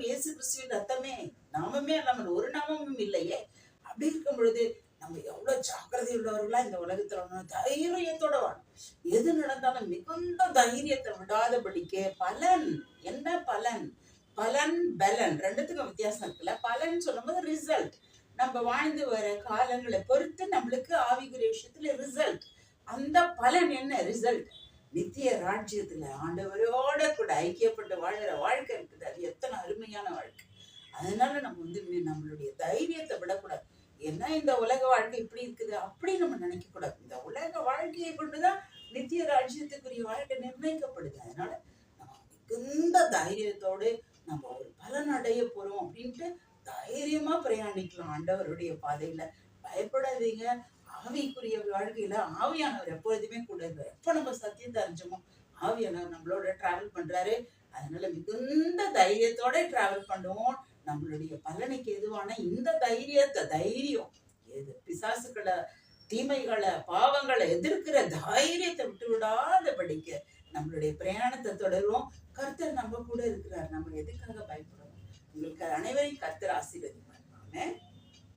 ரத்தம் இயேசு கிறிஸ்துவின் ரத்தமே நாமமே அல்லாமல் ஒரு நாமமும் இல்லையே. அப்படி இருக்கும் பொழுது நம்ம எவ்வளவு ஜாக்கிரதை உள்ளவர்களா இந்த உலகத்துல தைரியத்தோட வாழும் எது நடந்தாலும் மிகுந்த தைரியத்தை விடாதபடிக்கு பலன். என்ன பலன்? பலன் பலன். ரெண்டுத்துக்கும் வித்தியாசம் இருக்குல்ல. பலன் சொல்லும்போது ரிசல்ட் நம்ம வாழ்ந்து வர காலங்களை பொறுத்து நம்மளுக்கு ஆவிக்குரிய விஷயத்துல ரிசல்ட் அந்த பலன் என்ன? ரிசல்ட் நித்திய ராஜ்யத்துல ஆண்டவரோட கூட ஐக்கியப்பட்டு வாழ்கிற வாழ்க்கை இருக்குது அதனால நம்ம வந்து நம்மளுடைய தைரியத்தை விடக்கூடாது. என்ன இந்த உலக வாழ்க்கை இப்படி இருக்குது? அப்படி நம்ம நினைக்க கூடாது இந்த உலக வாழ்க்கையை கொண்டுதான் நித்திய ராஜ்யத்துக்குரிய வாழ்க்கை நிர்ணயிக்கப்படுது. அதனால நம்ம மிகுந்த தைரியத்தோடு நம்ம ஒரு பலன் அடைய போறோம் அப்படின்ட்டு தைரியமா பிரயாணிக்கலாம். ஆண்டவருடைய பாதையில பயப்படாதீங்க. ஆவிக்குரிய வாழ்க்கையில ஆவியானவர் எப்பொழுதுமே கூட இருக்கார் எப்ப நம்ம சத்தியத்தை அறிஞ்சோமோ ஆவியானவர் நம்மளோட டிராவல் பண்றாரு. அதனால மிகுந்த தைரியத்தோட டிராவல் பண்ணுவோம். நம்மளுடைய பலனுக்கு எதுவான இந்த தைரியத்தை தைரியம் எது? பிசாசுகளை தீமைகளை பாவங்களை எதிர்க்கிற தைரியத்தை விட்டு விடாத படிக்க நம்மளுடைய பிரயாணத்தை தொடரும் கர்த்தர் நம்ம கூட இருக்கிறார். நம்ம எதுக்காக பயப்படுறோம்? உங்களுக்கு அனைவரையும் கர்த்தர் ஆசீர்வதிப்பார். ஆமென்.